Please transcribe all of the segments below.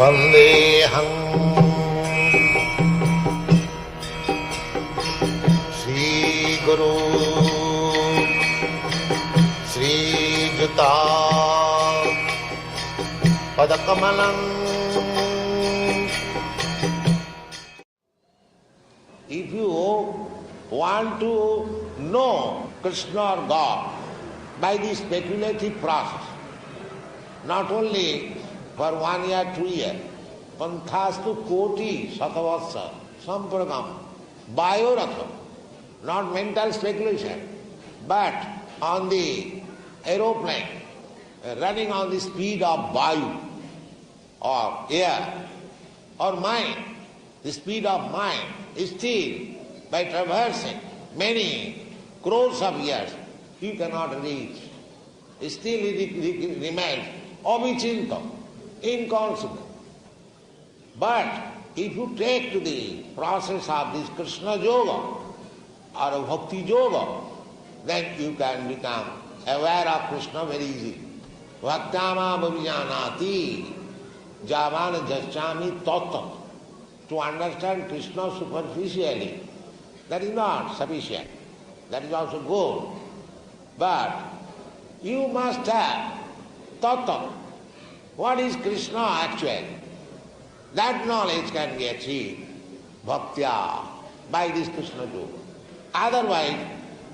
वन्देऽहं श्रीगुरु श्रीयुता पदकमलम् If you want to know Krishna or God by the speculative process, not only for one year, two year, panthastu koti satavasa sampragam bayoratham, not mental speculation, but on the aeroplane, running on the speed of vayu or air or mind, the speed of mind is still by traversing many crores of years, you cannot reach. Still re- remains avichintam, inconsequent. But if you take to the process of this Krishna Yoga or Bhakti Yoga, then you can become aware of Krishna very easily. Bhaktama bhavijanati javana jachami tattva. To understand Krishna superficially, that is not sufficient. That is also good. But you must have Tattva. What is Krishna actually? That knowledge can be achieved bhaktya by this Krishna yoga. Otherwise,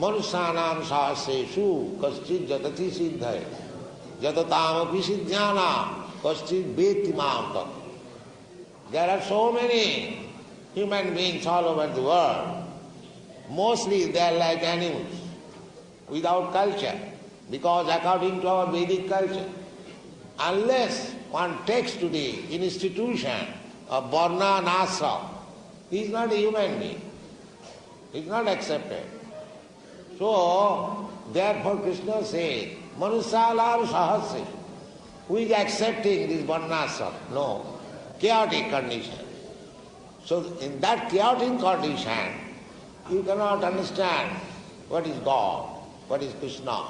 मनुष्याणाम सहस्रेशु कश्चित जगति सिद्ध है जगतामपि सिद्ध्याना कश्चित वेति माम तक there are so many human beings all over the world mostly they are like animals without culture, because according to our Vedic culture, unless one takes to the institution of Varna Ashram, he is not a human being. He is not accepted. So, therefore Krishna says, Manusalar Sahasya. Who is accepting this Varnasram? No. Chaotic condition. So in that chaotic condition, you cannot understand what is God, what is Krishna.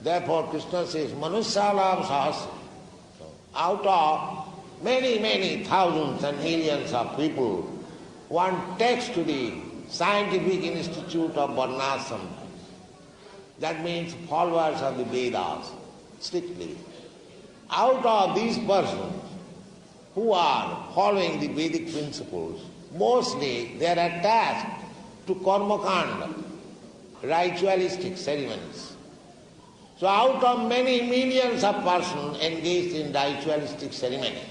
Therefore Krishna says, Manusalam Sahasra. Out of many, many thousands and millions of people, one takes to the scientific institute of Varnasam. That means followers of the Vedas, strictly. Out of these persons who are following the Vedic principles, mostly they are attached to karmakanda, ritualistic ceremonies. So out of many millions of persons engaged in ritualistic ceremony,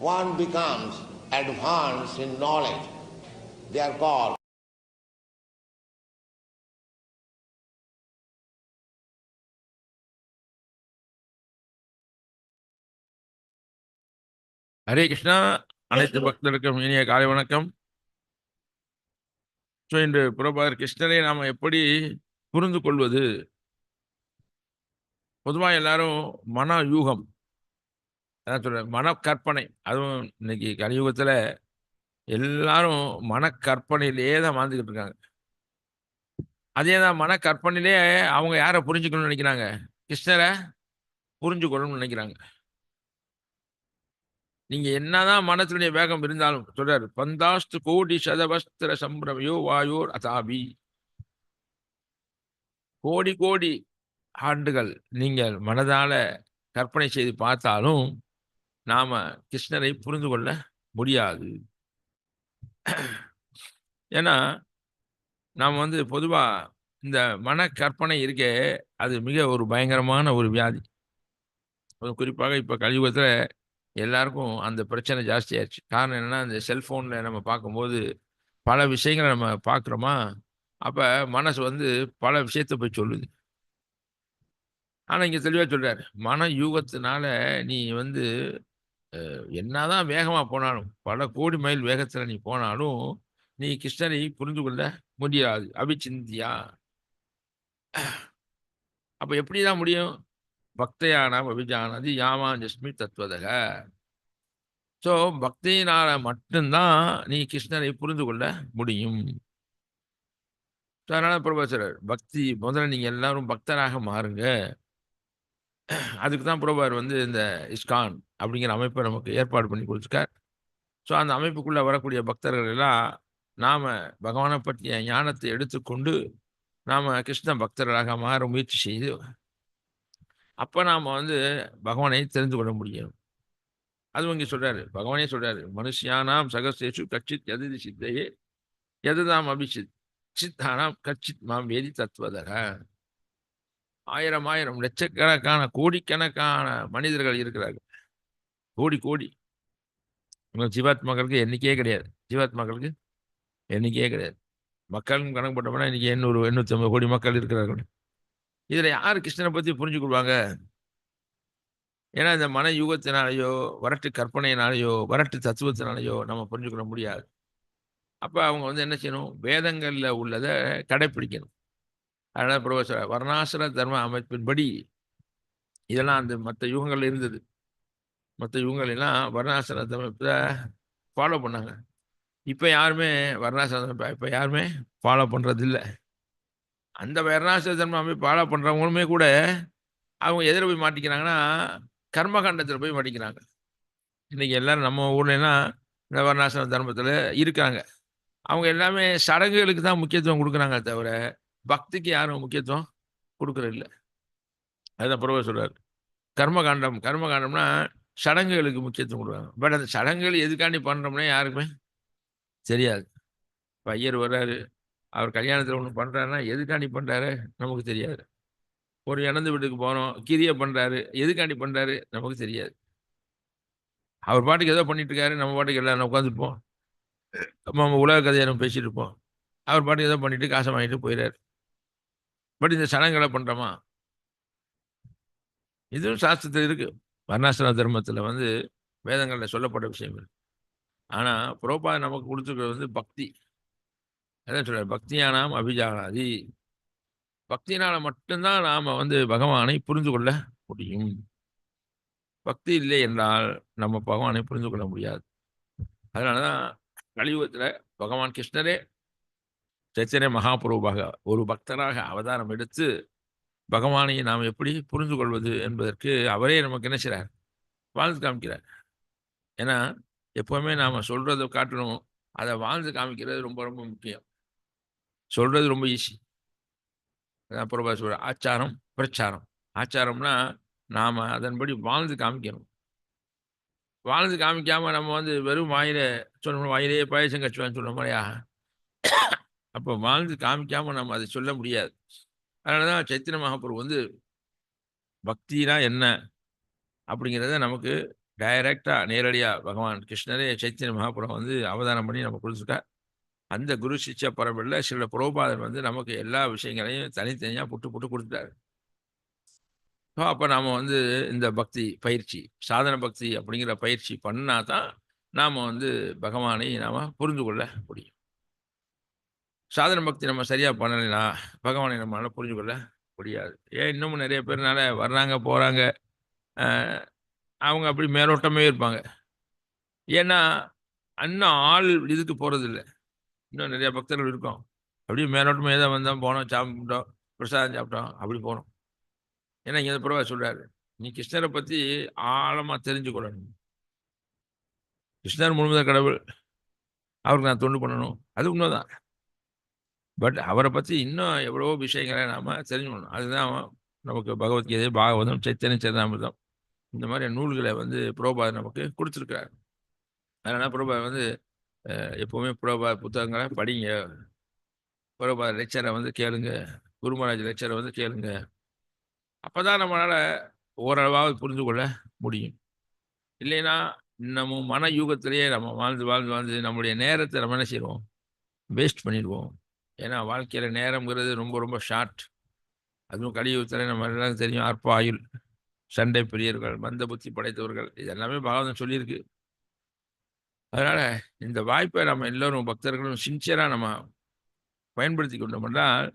one becomes advanced in knowledge. They are called Hare Krishna அனைத்து பக்தருக்கும் இனிய காலை வணக்கம் so இன்று புறப்பாதர் கிருஷ்ணரை நாம் எப்படி புரிந்து கொள்வது பொதுவாக எல்லாரும் மன யூகம் அதான் சொல்ற மன கற்பனை அதுவும் இன்னைக்கு கலியுகத்தில் எல்லாரும் மனக்கற்பனையிலேயே தான் வாழ்ந்துக்கிட்டு இருக்காங்க. அதே தான் மனக்கற்பனையிலே அவங்க யாரை புரிஞ்சுக்கணும்னு நினைக்கிறாங்க? கிருஷ்ணரை புரிஞ்சு கொள்ளணும்னு நினைக்கிறாங்க. நீங்க என்னதான் மனத்தினுடைய வேகம் இருந்தாலும் சொல்றாரு பந்தாஸ்து கோடி சதவஸ்திர சம்பிரமையோ வாயோர் அதாபி கோடி கோடி ஆண்டுகள் நீங்கள் மனதால கற்பனை செய்து பார்த்தாலும் நாம கிருஷ்ணரை புரிந்து கொள்ள முடியாது. ஏன்னா நாம் வந்து பொதுவா இந்த மன கற்பனை இருக்கே அது மிக ஒரு பயங்கரமான ஒரு வியாதி. குறிப்பாக இப்போ கலியுகத்தில் எல்லாருக்கும் அந்த பிரச்சனை ஜாஸ்தியாயிருச்சு. காரணம் என்னென்னா இந்த செல்ஃபோனில் நம்ம பார்க்கும்போது பல விஷயங்களை நம்ம பார்க்குறோமா? அப்போ மனசு வந்து பல விஷயத்தை போய் சொல்லுது. ஆனால் இங்கே தெளிவாக சொல்கிறார் மன யூகத்தினால நீ வந்து என்ன என்னதான் வேகமாக போனாலும் பல கோடி மைல் வேகத்தில் நீ போனாலும் நீ கிருஷ்ணனை புரிந்து கொள்ள முடியாது. அபிச்சிந்தியா. அப்போ எப்படி தான் முடியும்? பக்தையானாம் அபிஜானதி யாமாஞ்சஸ்மி தத்துவதக ஸோ பக்தியினால மட்டும்தான் நீ கிருஷ்ணரை புரிந்து கொள்ள முடியும். ஸோ அதனால பிரபா பக்தி முதல்ல நீங்க எல்லாரும் பக்தராக மாறுங்க. அதுக்கு தான் பிரபார் வந்து இந்த இஸ்கான் அப்படிங்கிற அமைப்பை நமக்கு ஏற்பாடு பண்ணி கொடுத்துருக்கார். ஸோ அந்த அமைப்புக்குள்ளே வரக்கூடிய பக்தர்கள் எல்லாம் நாம் பகவானை பற்றிய ஞானத்தை எடுத்துக்கொண்டு நாம் கிருஷ்ண பக்தர்களாக மாற முயற்சி செய்து அப்போ நாம் வந்து பகவானை தெரிந்து கொள்ள முடியும். அது இங்கே சொல்றாரு. பகவானே சொல்றாரு மனுஷியானாம் சகசேஷு கச்சித் எதிரி சித்தையே எதுதாம் அபிஷித் சித்தானாம் கச்சித் மாம் வேதி தத்துவதக ஆயிரம் ஆயிரம் லட்சக்கணக்கான கோடிக்கணக்கான மனிதர்கள் இருக்கிறார்கள். கோடி கோடி. உங்க ஜீவாத்மாக்களுக்கு எண்ணிக்கையே கிடையாது. ஜீவாத்மாக்களுக்கு எண்ணிக்கையே கிடையாது. மக்களும் கணக்கு போட்டோம்னா இன்னைக்கு எண்ணூறு எண்ணூற்றி ஐம்பது கோடி மக்கள் இருக்கிறார்கள். இதில் யார் கிருஷ்ணனை பற்றி புரிஞ்சுக்கொள்வாங்க? ஏன்னா இந்த மன யுகத்தினாலேயோ வரட்டு கற்பனையினாலேயோ வரட்டு தத்துவத்தினாலேயோ நம்ம புரிஞ்சுக்கொள்ள முடியாது. அப்போ அவங்க வந்து என்ன செய்யணும்? வேதங்களில் உள்ளதை கடைப்பிடிக்கணும். அதனால் ப்ரொஃபஸர் வர்ணாசிர தர்ம அமைப்பின்படி இதெல்லாம் அந்த மற்ற யுகங்கள் இருந்தது. மற்ற யுகங்கள்லாம் வர்ணாசிர தர்மத்தை ஃபாலோ பண்ணாங்க. இப்போ யாருமே வர்ணாசிர இப்போ யாருமே ஃபாலோ பண்ணுறதில்லை அந்த வர்ணாசிர தர்ம அமைப்பு ஃபாலோ பண்ணுறவங்களுமே கூட அவங்க எதில் போய் மாட்டிக்கிறாங்கன்னா கர்மகாண்டத்தில் போய் மாட்டிக்கிறாங்க. இன்றைக்கி எல்லோரும் நம்ம ஊர்லலாம் இந்த வர்ணாசிர தர்மத்தில் இருக்காங்க. அவங்க எல்லாமே சடங்குகளுக்கு தான் முக்கியத்துவம் கொடுக்குறாங்க தவிர பக்திக்கு யாரும் முக்கியத்துவம் கொடுக்குறதில்ல. அதுதான் பிறகு சொல்கிறார் கர்மகாண்டம் கர்மகாண்டம்னா சடங்குகளுக்கு முக்கியத்துவம் கொடுக்குறாங்க. பட் அந்த சடங்குகள் எதுக்காண்டி பண்ணுறோம்னா யாருக்குமே தெரியாது. பையர் வர்றாரு. அவர் கல்யாணத்தில் ஒன்று பண்ணுறாருன்னா எதுக்காண்டி பண்ணுறாரு நமக்கு தெரியாது. ஒரு இணந்து வீட்டுக்கு போகிறோம் கிரியை பண்ணுறாரு எதுக்காண்டி பண்ணுறாரு நமக்கு தெரியாது. அவர் பாட்டுக்கு ஏதோ பண்ணிட்டு இருக்காரு நம்ம பாட்டுக்கு எல்லாரும் உட்காந்துருப்போம் நம்ம உலக கதையை நம்ம பேசிட்டு இருப்போம். அவர் பாட்டுக்கு ஏதோ பண்ணிட்டு காசை வாங்கிட்டு போயிடாரு பட் இந்த சடங்குகளை பண்ணுறோமா இதுவும் சாஸ்திரத்தில் இருக்கு. வர்ணாசிரம தர்மத்தில் வந்து வேதங்களில் சொல்லப்பட்ட விஷயங்கள். ஆனால் புரோபா நமக்கு கொடுத்துருக்கிறது வந்து பக்தி. என்ன சொல்ற பக்தியானாம் அபிஜானாதி. பக்தினால மட்டும்தான் நாம் வந்து பகவானை புரிந்து கொள்ள முடியும். பக்தி இல்லை என்றால் நம்ம பகவானை புரிந்து கொள்ள முடியாது. அதனால தான் கலியுகத்தில் பகவான் கிருஷ்ணரே சைத்தன்ய மகாபுருவாக ஒரு பக்தராக அவதாரம் எடுத்து பகவானை நாம் எப்படி புரிந்து கொள்வது என்பதற்கு அவரே நமக்கு என்ன செய்கிறார் வாழ்ந்து காமிக்கிறார். ஏன்னா எப்போவுமே நாம் சொல்கிறத காட்டணும் அதை வாழ்ந்து காமிக்கிறது ரொம்ப ரொம்ப முக்கியம். சொல்கிறது ரொம்ப ஈஸி அதான் பிரபா சொல்ற ஆச்சாரம் பிரச்சாரம். ஆச்சாரம்னா நாம் அதன்படி வாழ்ந்து காமிக்கணும். வாழ்ந்து காமிக்காமல் நம்ம வந்து வெறும் வாயில சொல்லணும் வாயிலே பாயசம் கச்சுவான்னு சொல்ல மாதிரியா அப்போ வாழ்ந்து காமிக்காமல் நம்ம அதை சொல்ல முடியாது. அதனால தான் சைத்திர மகாபுரம் வந்து பக்தினா என்ன அப்படிங்கிறத நமக்கு டைரக்டாக நேரடியாக பகவான் கிருஷ்ணரே சைத்தன்ய மகாபுரம் வந்து அவதானம் பண்ணி நம்ம கொடுத்துட்டார் அந்த குரு சிஷ்ய பரம்பரில் சில புரோபாதர் வந்து நமக்கு எல்லா விஷயங்களையும் தனித்தனியாக புட்டு புட்டு கொடுத்துட்டாரு. ஸோ அப்போ நாம் வந்து இந்த பக்தி பயிற்சி சாதன பக்தி அப்படிங்கிற பயிற்சி பண்ணால் தான் நாம் வந்து பகவானை நாம் புரிந்து கொள்ள முடியும். சாதன பக்தி நம்ம சரியாக பண்ணலைன்னா பகவானை நம்மளால் புரிஞ்சு கொள்ள முடியாது. ஏன் இன்னமும் நிறைய பேர்னால வர்றாங்க போகிறாங்க அவங்க அப்படி மேலோட்டமே இருப்பாங்க. ஏன்னா அண்ணன் ஆள் இதுக்கு போகிறதில்ல இன்னும் நிறைய பக்தர்கள் இருக்கோம். அப்படியே மேலோட்டமே தான் வந்தோம் போனோம் சாப்பிட்டோம் பிரசாதம் சாப்பிட்டோம் அப்படி போனோம். ஏன்னா இங்கே பிரபா சொல்கிறாரு நீ கிருஷ்ணரை பற்றி ஆழமாக தெரிஞ்சுக்கொள்ளணும். கிருஷ்ணர் முழுமுதல் கடவுள் அவருக்கு நான் தொண்டு பண்ணணும். அது உண்மைதான். பட் அவரை பற்றி இன்னும் எவ்வளவோ விஷயங்களை நாம் தெரிஞ்சுக்கணும். அதுதான் நமக்கு பகவத்கீதை பாகவதம் சைத்தன்ய சரணாமிர்தம் இந்த மாதிரி நூல்களை வந்து புரோபா நமக்கு கொடுத்துருக்காரு அதனால் புரோபா வந்து எப்போவுமே புரோபா புத்தகங்களை படிங்க. புரோபா லெக்சரை வந்து கேளுங்க. குருமராஜ் லெக்சரை வந்து கேளுங்க. அப்போ தான் நம்மளால் ஓரளவாக புரிந்து கொள்ள முடியும். இல்லைன்னா நம்ம மன யூகத்திலேயே நம்ம வாழ்ந்து வாழ்ந்து வாழ்ந்து நம்மளுடைய நேரத்தை நம்ம என்ன செய்வோம்? வேஸ்ட் பண்ணிடுவோம். ஏன்னா வாழ்க்கையில் நேரங்கிறது ரொம்ப ரொம்ப ஷார்ட் அதுவும் கலியுகத்தில் நம்ம எல்லாம் தெரியும் அற்ப ஆயுள் சண்டை பிரியர்கள் மந்த புத்தி படைத்தவர்கள் இது எல்லாமே பாகவதம் சொல்லியிருக்கு. அதனால் இந்த வாய்ப்பை நம்ம எல்லோரும் பக்தர்களும் சின்சியராக நம்ம பயன்படுத்தி கொண்டோம்னால்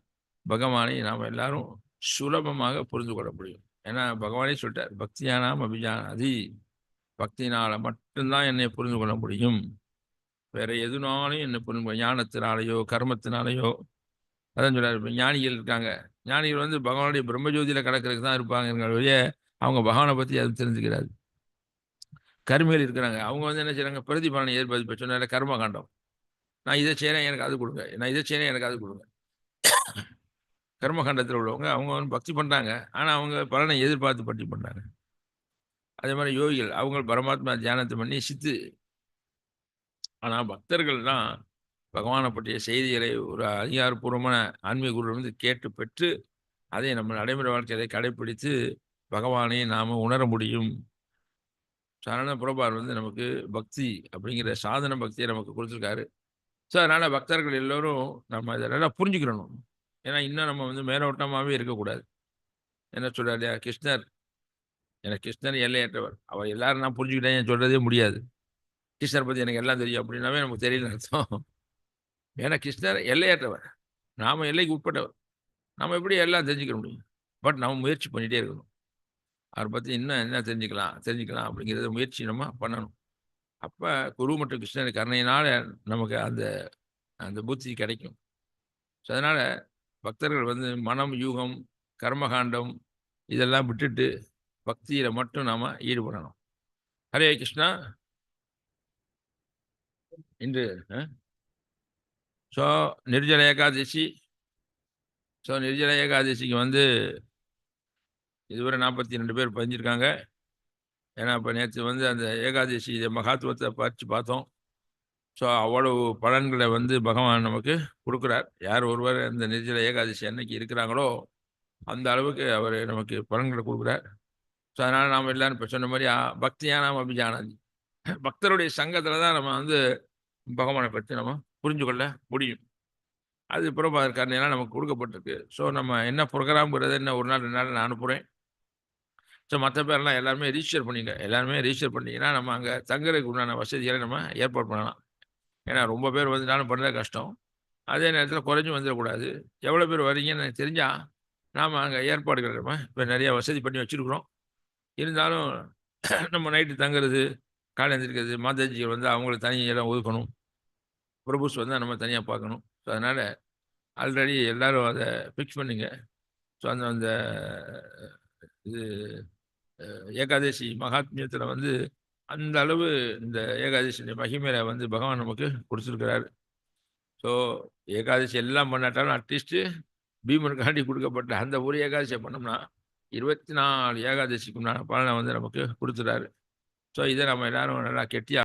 பகவானை நாம் எல்லாரும் சுலபமாக புரிந்து கொள்ள முடியும். ஏன்னா பகவானே சொல்லிட்டார் பக்தியானாம் அபிஜானாதி. பக்தினால் மட்டும்தான் என்னை புரிந்து கொள்ள முடியும். வேற எதுனாலும் என்னை புரிந்து ஞானத்தினாலேயோ கர்மத்தினாலேயோ. அதான் சொல்கிறார் ஞானிகள் இருக்காங்க. ஞானிகள் வந்து பகவானுடைய பிரம்மஜோதியில் கடக்கிறதுக்கு தான் இருப்பாங்க வழிய அவங்க பகவானை பற்றி அது தெரிஞ்சுக்கிறாரு கருமிகள் இருக்கிறாங்க. அவங்க வந்து என்ன செய்றாங்க? பிரதிபலனை ஏற்பது சொன்னால கர்ம காண்டம் நான் இதை செய்கிறேன் எனக்கு அது கொடுங்க. நான் இதை செய்கிறேன் எனக்கு அது கொடுங்க. கர்மகாண்டத்தில் உள்ளவங்க அவங்க வந்து பக்தி பண்ணுறாங்க ஆனால் அவங்க பலனை எதிர்பார்த்து பக்தி பண்ணுறாங்க அதே மாதிரி யோகிகள் அவங்க பரமாத்மா தியானத்தை பண்ணி சித்து. ஆனால் பக்தர்கள் தான் பகவானை பற்றிய செய்திகளை ஒரு அதிகாரப்பூர்வமான ஆன்மீக குரு வந்து கேட்டு பெற்று அதை நம்ம நடைமுறை வாழ்க்கையை கடைப்பிடித்து பகவானை நாம் உணர முடியும். சரண புறபார் வந்து நமக்கு பக்தி அப்படிங்கிற சாதன பக்தியை நமக்கு கொடுத்துருக்காரு. ஸோ அதனால் பக்தர்கள் எல்லோரும் நம்ம இதை நல்லா புரிஞ்சுக்கிறணும். ஏன்னா இன்னும் நம்ம வந்து மேலோட்டமாகவே இருக்கக்கூடாது. என்ன சொல்கிறார் இல்லையா கிருஷ்ணர் எனக்கு கிருஷ்ணர் எல்லையற்றவர். அவர் எல்லாரும் நான் புரிஞ்சுக்கிட்டேன் சொல்கிறதே முடியாது. கிருஷ்ணர் பற்றி எனக்கு எல்லாம் தெரியும் அப்படின்னாவே நமக்கு தெரியல அர்த்தம். ஏன்னா கிருஷ்ணர் எல்லையற்றவர். நாம் எல்லைக்கு உட்பட்டவர். நம்ம எப்படி எல்லாம் தெரிஞ்சுக்க முடியும்? பட் நம்ம முயற்சி பண்ணிகிட்டே இருக்கணும். அவரை பற்றி இன்னும் என்ன தெரிஞ்சுக்கலாம் தெரிஞ்சுக்கலாம் அப்படிங்கிறத முயற்சி நம்ம பண்ணணும். அப்போ குரு மற்றும் கிருஷ்ணர் கருணையினால் நமக்கு அந்த அந்த புத்தி கிடைக்கும். ஸோ அதனால் பக்தர்கள் வந்து மனம் யூகம் கர்மகாண்டம் இதெல்லாம் விட்டுட்டு பக்தியில் மட்டும் நாம் ஈடுபடணும். ஹரே கிருஷ்ணா. இன்று ஸோ நிர்ஜல ஏகாதசி. ஸோ நிர்ஜல ஏகாதசிக்கு வந்து இதுவரை நாற்பத்தி ரெண்டு பேர் பதிஞ்சிருக்காங்க. ஏன்னா இப்போ நேற்று வந்து அந்த ஏகாதசி மகாத்துவத்தை பறித்து பார்த்தோம். ஸோ அவ்வளவு பலன்களை வந்து பகவான் நமக்கு கொடுக்குறார். யார் ஒருவர் அந்த நிர்ஜல ஏகாதசி அன்னைக்கு இருக்கிறாங்களோ அந்த அளவுக்கு அவர் நமக்கு பலன்களை கொடுக்குறார். ஸோ அதனால் நாம் எல்லாரும் இப்போ சொன்ன மாதிரி பக்தியாக நாம் அபிஜானந்தி பக்தருடைய சங்கத்தில் தான் நம்ம வந்து பகவானை பற்றி நம்ம புரிஞ்சு கொள்ள முடியும். அது புறப்பாதர் நமக்கு கொடுக்கப்பட்டிருக்கு. ஸோ நம்ம என்ன ப்ரோக்ராம்ங்கிறத என்ன? ஒரு நாள் ரெண்டு நாள் நான் அனுப்புகிறேன் ஸோ மற்ற பேர்லாம் எல்லாருமே ரிஜிஸ்டர் பண்ணிங்க. எல்லாருமே ரிஜிஸ்டர் பண்ணிங்கன்னா நம்ம அங்கே தங்குறதுக்கு உண்டான வசதிகளை நம்ம ஏற்பாடு பண்ணலாம். ஏன்னா ரொம்ப பேர் வந்துட்டாலும் பண்ணுறது கஷ்டம். அதே நேரத்தில் குறைஞ்சும் வந்துடக்கூடாது. எவ்வளோ பேர் வரீங்கன்னு எனக்கு தெரிஞ்சால் நாம் அங்கே ஏற்பாடுகள் நம்ம இப்போ நிறையா வசதி பண்ணி வச்சுருக்குறோம். இருந்தாலும் நம்ம நைட்டு தங்குறது காலை எழுந்திருக்கிறது மாதாஜிகள் வந்து அவங்களுக்கு தனி இடம் ஒதுக்கணும். பிரபுஸ் வந்து நம்ம தனியாக பார்க்கணும். ஸோ அதனால் ஆல்ரெடி எல்லோரும் அதை ஃபிக்ஸ் பண்ணுங்க. ஸோ அந்த அந்த இது ஏகாதசி மகாத்மியத்தில் வந்து அந்த அளவு இந்த ஏகாதசி மகிமையில வந்து பகவான் நமக்கு கொடுத்துருக்கிறார். ஸோ ஏகாதசி எல்லாம் பண்ணாட்டாலும் அட்லீஸ்ட்டு பீமனுக்காண்டி கொடுக்கப்பட்ட அந்த ஒரு ஏகாதசியை பண்ணோம்னா இருபத்தி நாலு ஏகாதசிக்கு உண்டான பலனை வந்து நமக்கு கொடுத்துறாரு. ஸோ இதை நம்ம எல்லாரும் நல்லா கெட்டியாக